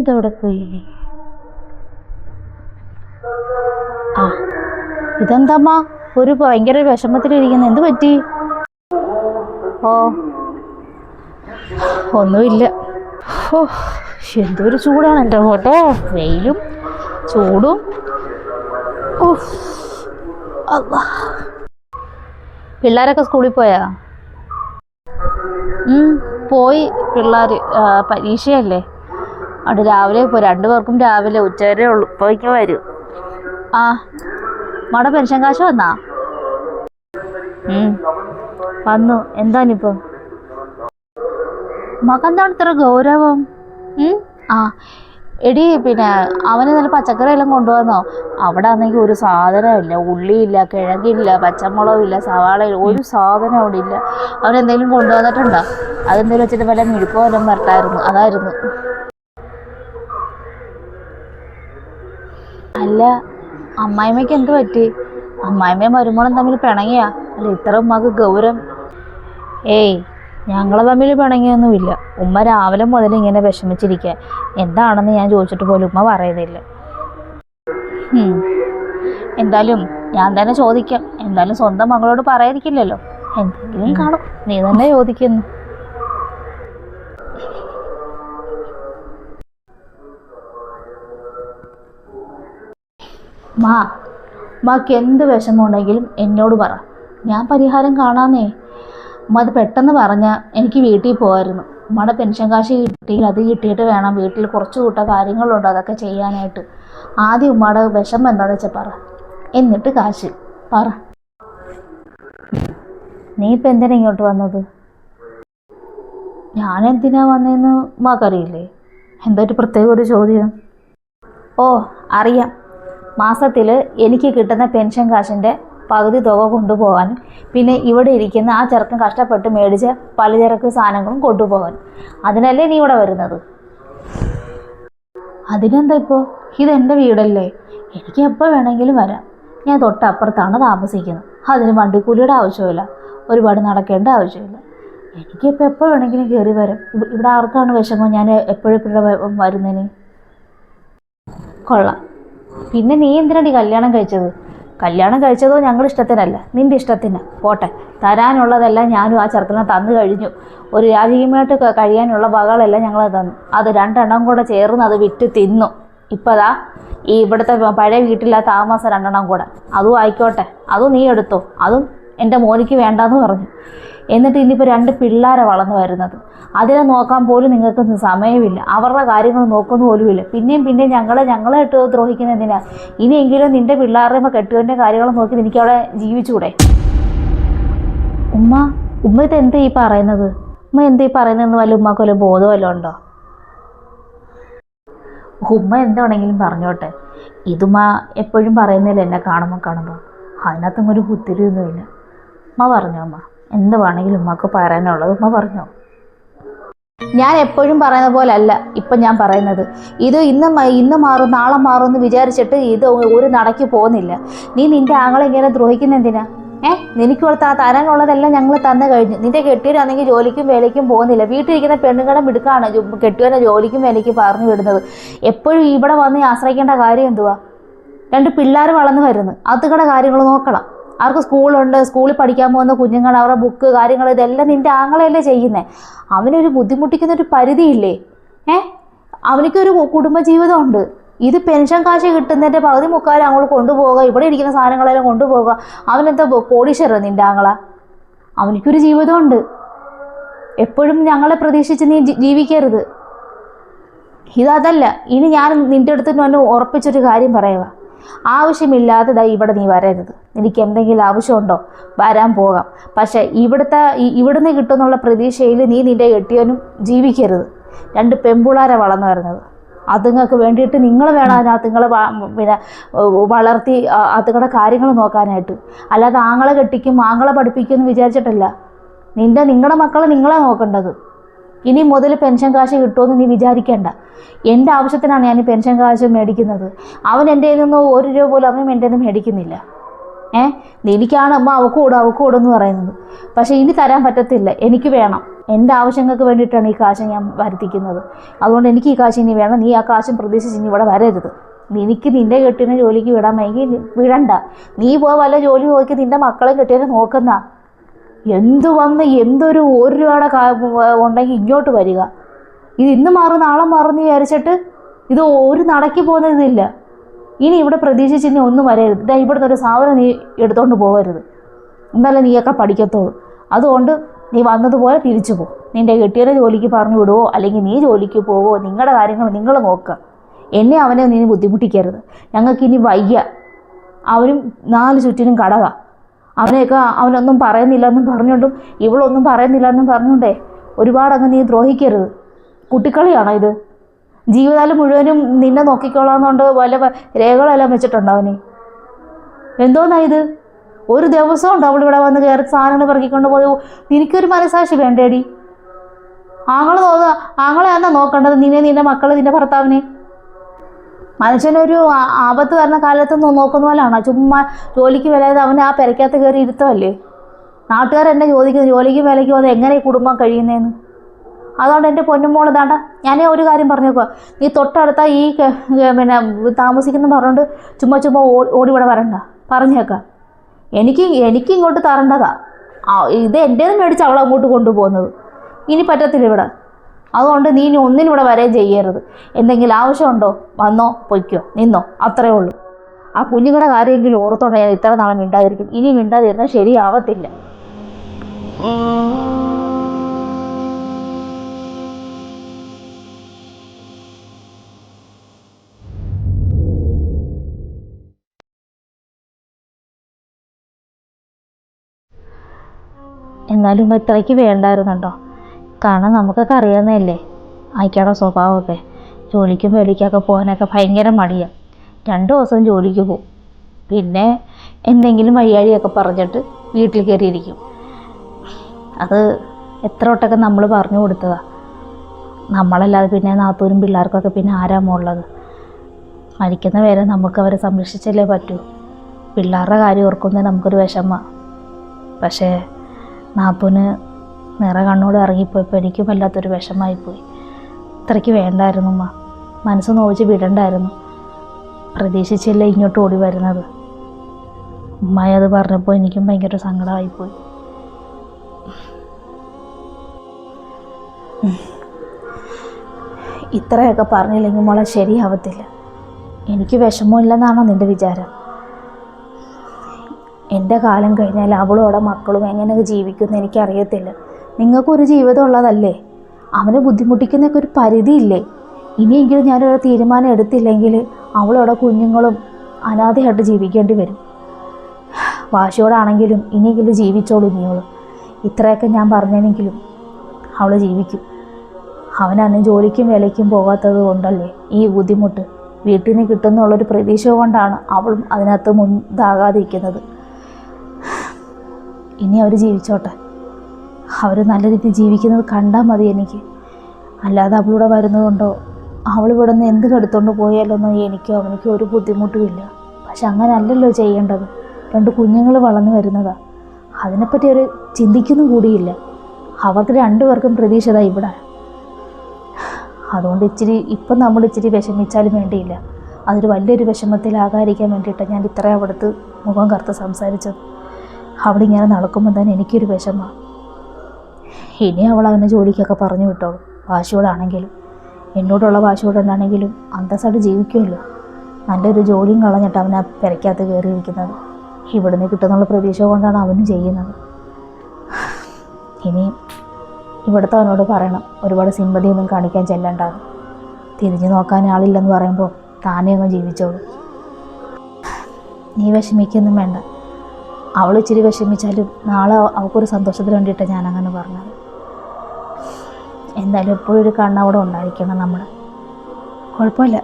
ഇതവിടെ പോയി? ആ ഇതെന്താമ്മ? ഒരു ഭയങ്കര വിഷമത്തിലിരിക്കുന്നു. എന്ത് പറ്റി? ഓ ഒന്നുമില്ല. ഓ എന്തൊരു ചൂടാണ് എന്റെ ഫോട്ടോ. വെയിലും ചൂടും. ഓ അല്ല പിള്ളേരൊക്കെ സ്കൂളിൽ പോയാ? പോയി. പിള്ളേർ പരീക്ഷയല്ലേ? അവിടെ രാവിലെ ഇപ്പോൾ രണ്ടു പേർക്കും രാവിലെ ഉച്ച വരെ ഇപ്പോഴേക്ക് വരും. ആ. മട പെൻഷൻ കാശ് വന്നാ? വന്നു. എന്താണിപ്പോൾ മകന്താണ് ഇത്ര ഗൗരവം? ആ. എടി പിന്നെ അവന് നല്ല പച്ചക്കറി എല്ലാം കൊണ്ടുവന്നോ? അവിടെ ആണെങ്കിൽ ഒരു സാധനമില്ല ഉള്ളിയില്ല കിഴങ്ങില്ല പച്ചമുളകില്ല സവാളയില്ല ഒരു സാധനം അവിടെ ഇല്ല. അവനെന്തെങ്കിലും കൊണ്ടുവന്നിട്ടുണ്ടോ? അതെന്തെങ്കിലും വെച്ചിട്ട് വല്ല മിഴുക്കോ വല്ലതും വരട്ടായിരുന്നു. അതായിരുന്നു. അല്ല അമ്മായിമ്മയ്ക്ക് എന്ത് പറ്റി? അമ്മായിമ്മയും മരുമോളും തമ്മിൽ പിണങ്ങിയാ? അല്ല ഇത്ര ഉമ്മക്ക് ഗൗരം. ഏയ് ഞങ്ങൾ തമ്മിൽ പിണങ്ങിയൊന്നുമില്ല. ഉമ്മ രാവിലെ മുതൽ ഇങ്ങനെ വിഷമിച്ചിരിക്കുക എന്താണെന്ന് ഞാൻ ചോദിച്ചിട്ട് പോലും ഉമ്മ പറയുന്നില്ല. എന്തായാലും ഞാൻ തന്നെ ചോദിക്കാം. എന്തായാലും സ്വന്തം മകളോട് പറയാതിരിക്കില്ലല്ലോ. എന്തെങ്കിലും കാണും. നീ തന്നെ ചോദിക്കുന്നു. മാ മാക്ക് എന്ത് വിഷമമുണ്ടെങ്കിലും എന്നോട് പറ. ഞാൻ പരിഹാരം കാണാന്നേ. ഉമ്മ അത് പെട്ടെന്ന് പറഞ്ഞാൽ എനിക്ക് വീട്ടിൽ പോകായിരുന്നു അമ്മയുടെ പെൻഷൻ കാശ് കിട്ടി അത് കിട്ടിയിട്ട് വേണം വീട്ടിൽ കുറച്ച് കൂട്ട കാര്യങ്ങളുണ്ട് അതൊക്കെ ചെയ്യാനായിട്ട്. ആദ്യം ഉമ്മയുടെ വിഷമം എന്താണെന്ന് വെച്ചാൽ പറ. എന്നിട്ട് കാശ്. പറ. നീ ഇപ്പം എന്തിനാ ഇങ്ങോട്ട് വന്നത്? ഞാൻ എന്തിനാ വന്നതെന്ന് മാക്കറിയില്ലേ? എന്തായിട്ട് പ്രത്യേക ഒരു ചോദ്യം. ഓ അറിയാം. മാസത്തിൽ എനിക്ക് കിട്ടുന്ന പെൻഷൻ കാശിന്റെ പകുതി തുക കൊണ്ടുപോകാനും പിന്നെ ഇവിടെ ഇരിക്കുന്ന ആ ചെറുക്കൻ കഷ്ടപ്പെട്ട് മേടിച്ച പലചരക്ക് സാധനങ്ങളും കൊണ്ടുപോകാൻ. അതിനല്ലേ നീ ഇവിടെ വരുന്നത്? അതിനെന്താ ഇപ്പോൾ ഇതെന്റെ വീടല്ലേ? എനിക്ക് എപ്പോൾ വേണമെങ്കിലും വരാം. ഞാൻ തൊട്ടപ്പുറത്താണ് താമസിക്കുന്നത്. അതിന് വണ്ടിക്കൂലിയുടെ ആവശ്യമില്ല. ഒരുപാട് നടക്കേണ്ട ആവശ്യമില്ല. എനിക്കിപ്പോൾ എപ്പോൾ വേണമെങ്കിലും കയറി വരാം. ഇവ- ഇവിടെ ആർക്കാണ് വിഷമം? ഞാൻ എപ്പോഴും ഇവിടെ വരുന്നതിന് കൊള്ളാം. പിന്നെ നീ എന്തിനാണ് കല്യാണം കഴിച്ചത്? കല്യാണം കഴിച്ചതോ ഞങ്ങളുടെ ഇഷ്ടത്തിനല്ല. നിന്റെ ഇഷ്ടത്തിന്. പോട്ടെ. തരാനുള്ളതെല്ലാം ഞാനും ആ ചെറുക്കനെ തന്നു കഴിഞ്ഞു. ഒരു രാജകീയമായിട്ട് കഴിയാനുള്ള വകകളെല്ലാം ഞങ്ങൾ തന്നു. അത് രണ്ടെണ്ണം കൂടെ ചേർന്ന് അത് വിറ്റ് തിന്നു. ഇപ്പതാ ഈ ഇവിടുത്തെ പഴയ വീട്ടിലെ താമസം രണ്ടെണ്ണം കൂടെ. അതും ആയിക്കോട്ടെ. അതും നീ എടുത്തോ. അതും എന്റെ മോനിക്ക് വേണ്ടാന്ന് പറഞ്ഞു. എന്നിട്ട് ഇനിയിപ്പോൾ രണ്ട് പിള്ളേരെ വളർന്നു വരുന്നത്. അതിനെ നോക്കാൻ പോലും നിങ്ങൾക്ക് സമയമില്ല. അവരുടെ കാര്യങ്ങൾ നോക്കുന്നു പോലുമില്ല. പിന്നെയും പിന്നെയും ഞങ്ങളെ ഞങ്ങളെ ഇട്ട് ദ്രോഹിക്കുന്ന എന്തിനാ? ഇനിയെങ്കിലും നിന്റെ പിള്ളേരുടെ കെട്ടുവിന്റെ കാര്യങ്ങൾ നോക്കി എനിക്ക് അവിടെ ജീവിച്ചൂടെ ഉമ്മ ഉമ്മ ഇത് എന്താ ഈ പറയുന്നത്? ഉമ്മ എന്താ ഈ പറയുന്നതെന്ന് വല്ല ഉമ്മക്ക് വല്ല ബോധം വല്ലതും ഉണ്ടോ? ഉമ്മ എന്താണെങ്കിലും പറഞ്ഞോട്ടെ. ഇതുമ്മ എപ്പോഴും പറയുന്നില്ല എന്നെ കാണുമ്പോൾ കാണുമ്പോൾ അതിനകത്തും ഒരു കുത്തിരിയൊന്നുമില്ല. ഉമ്മ പറഞ്ഞു അമ്മ എന്ത് വേണമെങ്കിലും ഉമ്മക്ക് പറയാനുള്ളത് ഉമ്മ പറഞ്ഞു? ഞാൻ എപ്പോഴും പറയുന്ന പോലെ അല്ല ഇപ്പം ഞാൻ പറയുന്നത്. ഇത് ഇന്ന് ഇന്ന് മാറും നാളെ മാറും എന്ന് വിചാരിച്ചിട്ട് ഇത് ഒരു നടക്ക് പോകുന്നില്ല. നീ നിന്റെ ആങ്ങളെ ഇങ്ങനെ ദ്രോഹിക്കുന്ന എന്തിനാ? ഏ? നിനക്ക് തരാനുള്ളതെല്ലാം ഞങ്ങൾ തന്നു കഴിഞ്ഞു. നിന്റെ കെട്ടിയവരാണെങ്കിൽ ജോലിക്കും വേലയ്ക്കും പോകുന്നില്ല. വീട്ടിലിരിക്കുന്ന പെണ്ണുങ്ങളുടെ മിടുക്കാണ് കെട്ടിയവനെ ജോലിക്കും വേലയ്ക്കും പറഞ്ഞു വിടുന്നത്. എപ്പോഴും ഇവിടെ വന്ന് ആശ്രയിക്കേണ്ട കാര്യം എന്തുവാ? രണ്ട് പിള്ളേർ വളർന്നു വരുന്നു. അതുകൂടെ കാര്യങ്ങൾ നോക്കണം. അവർക്ക് സ്കൂളുണ്ട് സ്കൂളിൽ പഠിക്കാൻ പോകുന്ന കുഞ്ഞുങ്ങൾ അവരുടെ ബുക്ക് കാര്യങ്ങൾ ഇതെല്ലാം നിന്റെ ആങ്ങളെയല്ലേ ചെയ്യുന്നത് അവനൊരു ബുദ്ധിമുട്ടിക്കുന്ന ഒരു പരിധിയില്ലേ? ഏ? അവനിക്കൊരു കുടുംബജീവിതമുണ്ട്. ഇത് പെൻഷൻ കാശ് കിട്ടുന്നതിന്റെ പകുതി മുക്കാലും അങ്ങോട്ട് കൊണ്ടുപോകുക ഇവിടെ ഇരിക്കുന്ന സാധനങ്ങളെല്ലാം കൊണ്ടുപോകുക അവനെന്താ കോടീശ്വരോ നിന്റെ ആങ്ങള? അവനിക്കൊരു ജീവിതമുണ്ട്. എപ്പോഴും ഞങ്ങളെ പ്രതീക്ഷിച്ച് നീ ജീവിക്കരുത്. ഇതല്ല ഇനി ഞാൻ നിന്റെ അടുത്ത് തന്നെ ഉറപ്പിച്ചൊരു കാര്യം പറയുക ആവശ്യമില്ലാതെ ഇവിടെ നീ വരരുത്. എനിക്ക് എന്തെങ്കിലും ആവശ്യമുണ്ടോ? വരാൻ പോകാം. പക്ഷേ ഇവിടുത്തെ ഇവിടുന്ന് കിട്ടുന്നുള്ള പ്രതീക്ഷയിൽ നീ നിന്റെ എട്ടിയനും ജീവിക്കരുത്. രണ്ട് പെമ്പുളാരെ വളർന്നു വരുന്നത്. അതുങ്ങൾക്ക് വേണ്ടിയിട്ട് നിങ്ങൾ വേണം അതിനകത്ത് നിങ്ങൾ പിന്നെ വളർത്തി അതുങ്ങളുടെ കാര്യങ്ങൾ നോക്കാനായിട്ട്. അല്ലാതെ ആങ്ങളെ കെട്ടിക്കും ആങ്ങളെ പഠിപ്പിക്കും എന്ന് വിചാരിച്ചിട്ടല്ല. നിന്റെ നിങ്ങളുടെ മക്കളെ നിങ്ങളെ നോക്കേണ്ടത്. ഇനി മുതൽ പെൻഷൻ കാശ് കിട്ടുമെന്ന് നീ വിചാരിക്കേണ്ട. എന്റെ ആവശ്യത്തിനാണ് ഞാൻ പെൻഷൻ കാശ് മേടിക്കുന്നത്. അവൻ എന്റെ നിന്ന് ഒരു രൂപ പോലും അവനും എന്റെ നിന്ന് മേടിക്കുന്നില്ല. ഏ? എനിക്കാണ് അമ്മ അവക്ക് കൂടും അവക്ക് കൂടും എന്ന് പറയുന്നത്. പക്ഷേ ഇനി തരാൻ പറ്റത്തില്ല. എനിക്ക് വേണം. എന്റെ ആവശ്യങ്ങൾക്ക് വേണ്ടിയിട്ടാണ് ഈ കാശ് ഞാൻ വരുത്തിക്കുന്നത്. അതുകൊണ്ട് എനിക്ക് ഈ കാശ് ഇനി വേണം. നീ ആ കാശും പ്രതീക്ഷിച്ച് ഇനി ഇവിടെ വരരുത്. നിനക്ക് നിന്റെ കെട്ടിനെ ജോലിക്ക് വിടാൻ വേണമെങ്കിൽ വിടണ്ട. നീ പോയി വല്ല ജോലി നോക്കി നിന്റെ മക്കളെ കെട്ടിയതിനെ നോക്കുന്ന. എന്തു വന്ന് എന്തൊരു ഒരു രൂപയുടെ ഉണ്ടെങ്കിൽ ഇങ്ങോട്ട് വരിക. ഇത് ഇന്ന് മാറും നാളെ മാറും എന്ന് വിചാരിച്ചിട്ട് ഇത് ഒരു നടക്കി പോകുന്ന ഇതില്ല. ഇനി ഇവിടെ പ്രതീക്ഷിച്ച് ഇനി ഒന്നും വരരുത്. ഇതാ ഇവിടുന്ന് ഒരു സാധനം നീ എടുത്തോണ്ട് പോകരുത്. എന്നാലേ നീയൊക്കെ പഠിക്കത്തുള്ളൂ. അതുകൊണ്ട് നീ വന്നതുപോലെ തിരിച്ചു പോകും നിന്റെ കെട്ടിയനെ ജോലിക്ക് പറഞ്ഞു വിടുവോ? അല്ലെങ്കിൽ നീ ജോലിക്ക് പോവോ? നിങ്ങളുടെ കാര്യങ്ങൾ നിങ്ങൾ നോക്കുക എന്നെ അവനെ നീ ബുദ്ധിമുട്ടിക്കരുത്. ഞങ്ങൾക്ക് ഇനി വയ്യ. അവനും നാല് ചുറ്റിനും കടവാ. അവനെയൊക്കെ അവനൊന്നും പറയുന്നില്ല എന്നും പറഞ്ഞുകൊണ്ടും ഇവളൊന്നും പറയുന്നില്ല എന്നും പറഞ്ഞുകൊണ്ടേ ഒരുപാട് അങ്ങ് നീ ദ്രോഹിക്കരുത്. കുട്ടിക്കളിയാണോ ഇത്? ജീവിതകാലം മുഴുവനും നിന്നെ നോക്കിക്കോളാന്നുകൊണ്ട് വല്ല രേഖകളെല്ലാം വെച്ചിട്ടുണ്ടോ അവന്? എന്തോന്നാ ഇത്? ഒരു ദിവസം ഉണ്ട് അവൾ ഇവിടെ വന്ന് കയറി സാധനങ്ങൾ പെറുക്കിക്കൊണ്ട് പോയി. നിനക്കൊരു മനസാക്ഷി വേണ്ടേടി? ആങ്ങളെ തോന്നുക ആങ്ങളെ എന്നാ നോക്കേണ്ടത്? നിന്നെ നിന്റെ മക്കളെ നിന്റെ ഭർത്താവിനെ? മനുഷ്യനൊരു ആപത്ത് വരുന്ന കാലത്ത് നോക്കുന്ന പോലെയാണോ? ചുമ്മാ ജോലിക്ക് വിലയത് അവൻ ആ പെരക്കകത്ത് കയറി ഇരുത്തമല്ലേ നാട്ടുകാർ എന്നെ ചോദിക്കുന്നു ജോലിക്ക് വിലയ്ക്ക് പോകുന്നത് എങ്ങനെ കുടുംബം കഴിയുന്നതെന്ന് അതുകൊണ്ട് എന്റെ പൊന്നുമോൾ ഇതാണ്ട ഞാനേ ഒരു കാര്യം പറഞ്ഞേക്കുക നീ തൊട്ടടുത്ത ഈ പിന്നെ താമസിക്കുന്ന പറഞ്ഞുകൊണ്ട് ചുമ്മാ ചുമ്മാ ഓടിവിടെ വരണ്ട. പറഞ്ഞേക്കാം. എനിക്ക് എനിക്ക് ഇങ്ങോട്ട് തരേണ്ടതാ ഇത് എന്റെ മേടിച്ച് അവളെ അങ്ങോട്ട് കൊണ്ടുപോകുന്നത്. ഇനി പറ്റത്തില്ല ഇവിടെ. അതുകൊണ്ട് നീ ഇനി ഒന്നിനൂടെ വരെ ചെയ്യരുത്. എന്തെങ്കിലും ആവശ്യമുണ്ടോ വന്നോ പൊയ്ക്കോ. നിന്നോ. അത്രേ ഉള്ളൂ. ആ കുഞ്ഞുങ്ങളുടെ കാര്യമെങ്കിലും ഓർത്തോണ്ട് ഞാൻ ഇത്ര നാളെ മിണ്ടാതിരിക്കും. ഇനി മിണ്ടാതിരുന്നാൽ ശരിയാവത്തില്ല. എന്നാലും ഇത്രയ്ക്ക് വേണ്ടായിരുന്നുണ്ടോ കാരണം നമുക്കൊക്കെ അറിയാവുന്നതല്ലേ? അയക്കാടെ സ്വഭാവമൊക്കെ? ജോലിക്കും വേലിക്കൊക്കെ പോകാനൊക്കെ ഭയങ്കര മടിയാണ് രണ്ട് ദിവസം ജോലിക്ക് പോകും പിന്നെ എന്തെങ്കിലും വയ്യാഴിയൊക്കെ പറഞ്ഞിട്ട് വീട്ടിൽ കയറിയിരിക്കും. അത് എത്ര വട്ടമൊക്കെ നമ്മൾ പറഞ്ഞു കൊടുത്തതാ. നമ്മളല്ലാതെ പിന്നെ നാത്തൂരും പിള്ളേർക്കൊക്കെ പിന്നെ ആരാമോ ഉള്ളത് മരിക്കുന്ന വരെ നമുക്ക് അവരെ സംരക്ഷിച്ചല്ലേ പറ്റൂ. പിള്ളേരുടെ കാര്യം ഓർക്കുന്നത് നമുക്കൊരു വിഷമമാണ് പക്ഷേ നാത്തൂന് നിറ കണ്ണോട് ഇറങ്ങിപ്പോയപ്പോൾ എനിക്കും വല്ലാത്തൊരു വിഷമായിപ്പോയി. ഇത്രയ്ക്ക് വേണ്ടായിരുന്നു അമ്മ മനസ്സ് നോവിച്ച് വിടണ്ടായിരുന്നു. പ്രതീക്ഷിച്ചില്ല ഇങ്ങോട്ട് ഓടി വരുന്നത്. ഉമ്മായി അത് പറഞ്ഞപ്പോൾ എനിക്കും ഭയങ്കര സങ്കടമായിപ്പോയി. ഇത്രയൊക്കെ പറഞ്ഞില്ലെങ്കിൽ മോളെ ശരിയാവത്തില്ല. എനിക്ക് വിഷമമില്ലെന്നാണോ നിന്റെ വിചാരം? എന്റെ കാലം കഴിഞ്ഞാൽ അവളോടെ മക്കളും എങ്ങനെയൊക്കെ ജീവിക്കുമെന്ന് എനിക്കറിയത്തില്ല. നിങ്ങൾക്കൊരു ജീവിതം ഉള്ളതല്ലേ? അവനെ ബുദ്ധിമുട്ടിക്കുന്നൊക്കെ ഒരു പരിധിയില്ലേ? ഇനിയെങ്കിലും ഞാനൊരു തീരുമാനം എടുത്തില്ലെങ്കിൽ അവളോടെ കുഞ്ഞുങ്ങളും അനാഥയായിട്ട് ജീവിക്കേണ്ടി വരും. വാശിയോടാണെങ്കിലും ഇനിയെങ്കിലും ജീവിച്ചോളൂ ഇനിയോളും ഇത്രയൊക്കെ ഞാൻ പറഞ്ഞെങ്കിലും അവൾ ജീവിക്കും. അവനന്ന് ജോലിക്കും വേലയ്ക്കും പോകാത്തത് കൊണ്ടല്ലേ ഈ ബുദ്ധിമുട്ട്? വീട്ടിൽ നിന്ന് കിട്ടുന്നുള്ളൊരു പ്രതീക്ഷ കൊണ്ടാണ് അവളും അതിനകത്ത് മുൻ ഇതാകാതിരിക്കുന്നത് ഇനി അവർ ജീവിച്ചോട്ടെ. അവർ നല്ല രീതിയിൽ ജീവിക്കുന്നത് കണ്ടാൽ മതി എനിക്ക്. അല്ലാതെ അവളിവിടെ വരുന്നതുകൊണ്ടോ? അവളിവിടെ നിന്ന് എന്ത് കെടുത്തോണ്ട് പോയാലൊന്നും എനിക്കോ അവനിക്കോ ഒരു ബുദ്ധിമുട്ടുമില്ല. പക്ഷെ അങ്ങനെ അല്ലല്ലോ ചെയ്യേണ്ടത്. രണ്ട് കുഞ്ഞുങ്ങൾ വളർന്നു വരുന്നതാണ് അതിനെപ്പറ്റി ഒരു ചിന്തിക്കുന്നു കൂടിയില്ല. അവർക്ക് രണ്ടുപേർക്കും പ്രതീക്ഷത ഇവിടെ. അതുകൊണ്ട് ഇച്ചിരി ഇപ്പം നമ്മൾ ഇച്ചിരി വിഷമിച്ചാലും വേണ്ടിയില്ല. അതൊരു വലിയൊരു വിഷമത്തിലാകാതിരിക്കാൻ വേണ്ടിയിട്ടാണ് ഞാൻ ഇത്ര അവിടുത്ത് മുഖം കറുത്ത് സംസാരിച്ചത്. അവിടെ ഇങ്ങനെ നടക്കുമ്പോൾ തന്നെ എനിക്കൊരു വിഷമമാണ് ഇനി അവൾ അവനെ ജോലിക്കൊക്കെ പറഞ്ഞു വിട്ടോളൂ. വാശിയോടാണെങ്കിലും എന്നോടുള്ള വാശിയോടുണ്ടാണെങ്കിലും അന്തസ്സായിട്ട് ജീവിക്കുമല്ലോ. നല്ലൊരു ജോലിയും കളഞ്ഞിട്ട് അവനെ പെരയ്ക്കകത്ത് കയറിയിരിക്കുന്നത്. ഇവിടുന്ന് കിട്ടുന്നുള്ള പ്രതീക്ഷ കൊണ്ടാണ് അവനും ചെയ്യുന്നത്. ഇനി ഇവിടുത്തെ അവനോട് പറയണം ഒരുപാട് സിമ്പതിയൊന്നും കാണിക്കാൻ ചെല്ലണ്ടാകും തിരിഞ്ഞു നോക്കാൻ ആളില്ലെന്ന് പറയുമ്പോൾ താനേ അങ്ങ് ജീവിച്ചോളൂ. നീ വിഷമിക്കൊന്നും വേണ്ട. അവൾ ഇച്ചിരി വിഷമിച്ചാലും നാളെ അവൾക്കൊരു സന്തോഷത്തിന് വേണ്ടിയിട്ടാണ് ഞാൻ അങ്ങനെ പറഞ്ഞത്. എന്തായാലും എപ്പോഴും ഒരു കണ്ണവിടെ ഉണ്ടായിരിക്കണം നമ്മൾ കുഴപ്പമില്ല.